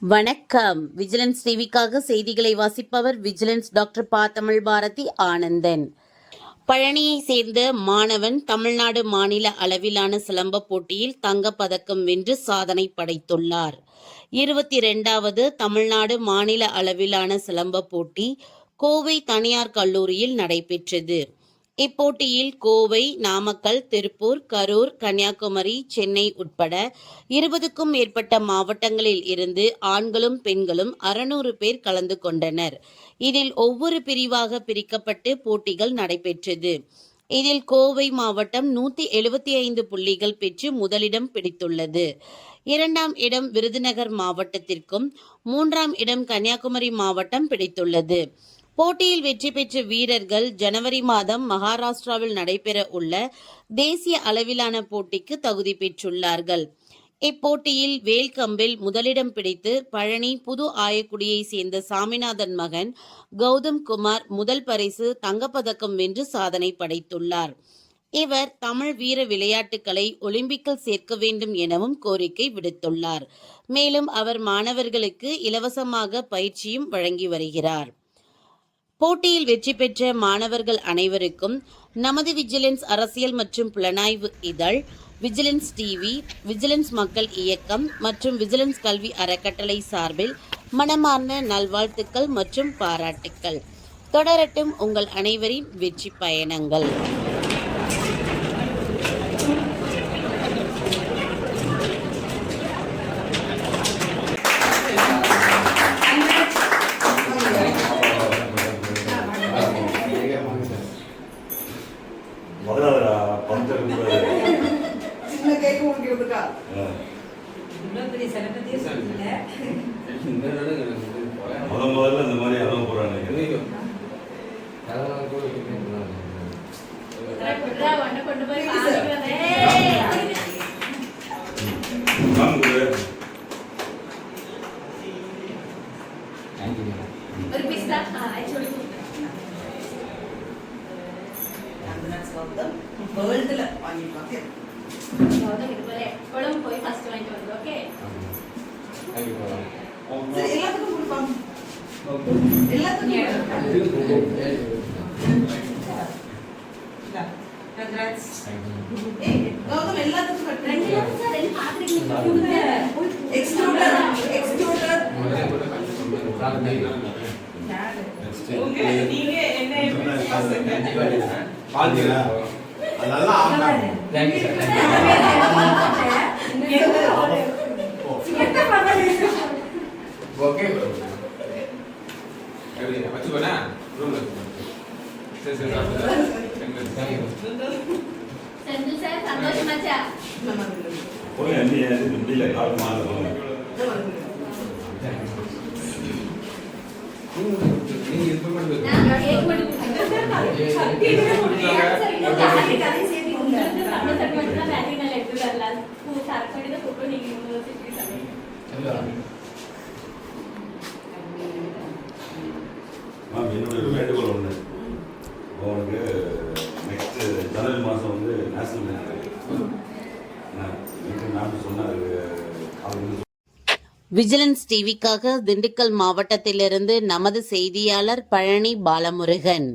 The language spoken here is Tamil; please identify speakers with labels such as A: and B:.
A: வணக்கம். விஜிலன்ஸ் டிவிக்காக செய்திகளை வாசிப்பவர் விஜிலன்ஸ் டாக்டர் பா. தமிழ் பாரதி ஆனந்தன். பழனியை சேர்ந்த மாணவன் தமிழ்நாடு மாநில அளவிலான சிலம்ப போட்டியில் தங்கப் பதக்கம் வென்று சாதனை படைத்துள்ளார். இருபத்தி ரெண்டாவது தமிழ்நாடு மாநில அளவிலான சிலம்ப போட்டி கோவை தனியார் கல்லூரியில் நடைபெற்றது. இப்போட்டியில் கோவை நாமக்கல் திருப்பூர் கரூர் கன்னியாகுமரி சென்னை உட்பட இருபதுக்கும் மேற்பட்ட மாவட்டங்களில் இருந்து ஆண்களும் பெண்களும் அறுநூறு பேர் கலந்து கொண்டனர். இதில் ஒவ்வொரு பிரிவாக பிரிக்கப்பட்டு போட்டிகள் நடைபெற்றது. இதில் கோவை மாவட்டம் நூத்தி எழுபத்தி ஐந்து புள்ளிகள் பெற்று முதலிடம் பிடித்துள்ளது. இரண்டாம் இடம் விருதுநகர் மாவட்டத்திற்கும் மூன்றாம் இடம் கன்னியாகுமரி மாவட்டம் பிடித்துள்ளது. போட்டியில் வெற்றி பெற்ற வீரர்கள் ஜனவரி மாதம் மகாராஷ்டிராவில் நடைபெற உள்ள தேசிய அளவிலான போட்டிக்கு தகுதி பெற்றுள்ளார்கள். இப்போட்டியில் வேல்கம்பில் முதலிடம் பிடித்து பழனி புது ஆயக்குடியை சேர்ந்த சாமிநாதன் மகன் கௌதம் குமார் முதல் பரிசு தங்கப்பதக்கம் வென்று சாதனை படைத்துள்ளார். இவர் தமிழ் வீர விளையாட்டுகளை ஒலிம்பிக்கில் சேர்க்க வேண்டும் எனவும் கோரிக்கை விடுத்துள்ளார். மேலும் அவர் மாணவர்களுக்கு இலவசமாக பயிற்சியும் வழங்கி வருகிறார். போட்டியில் வெற்றி பெற்ற மாணவர்கள் அனைவருக்கும் நமது விஜிலன்ஸ் அரசியல் மற்றும் புலனாய்வு இதழ் விஜிலன்ஸ் டிவி விஜிலன்ஸ் மக்கள் இயக்கம் மற்றும் விஜிலன்ஸ் கல்வி அறக்கட்டளை சார்பில் மனமார்ந்த நல்வாழ்த்துக்கள் மற்றும் பாராட்டுக்கள். தொடரட்டும் உங்கள் அனைவரின் வெற்றி பயணங்கள்
B: முதல்ல பந்தல்
C: கேக்கு உங்களுக்கு
D: சொல்லிட்டீங்க.
B: முத முதல்ல இந்த மாதிரி அலோவ் போறாங்க
D: புறா ஒண்ணு கொண்டு போய்
C: Thank you, sir.
D: வாங்கிக்கிறேன்.
B: வாங்க
D: ஒரு piece தான். ஆ, actually.
C: வேர்ல்டுல வாங்கிருக்காங்க
D: கௌதம் இது போல எப்பளும் போய் first வாங்கிட்டு வந்து, okay?
C: சரி எல்லாத்துக்கும் கொடுப்பாங்க எல்லாத்துக்கும் ஏய், கௌதம்
D: செந்தில் சந்தோஷமாச்சா?
B: போய் அண்ணி
D: நான் cake மட்டும் கொடுத்துருக்கேன். உங்களுக்கு
B: மேம் என்னுடைய வேண்டுகோள் ஒன்று உனக்கு நெக்ஸ்ட் ஜனவரி மாதம் வந்து நேஷனல் சொன்னார் அவர்
A: விஜிலன்ஸ் டிவிக்காக திண்டுக்கல் மாவட்டத்திலிருந்து நமது செய்தியாளர் பழனி பாலமுருகன்.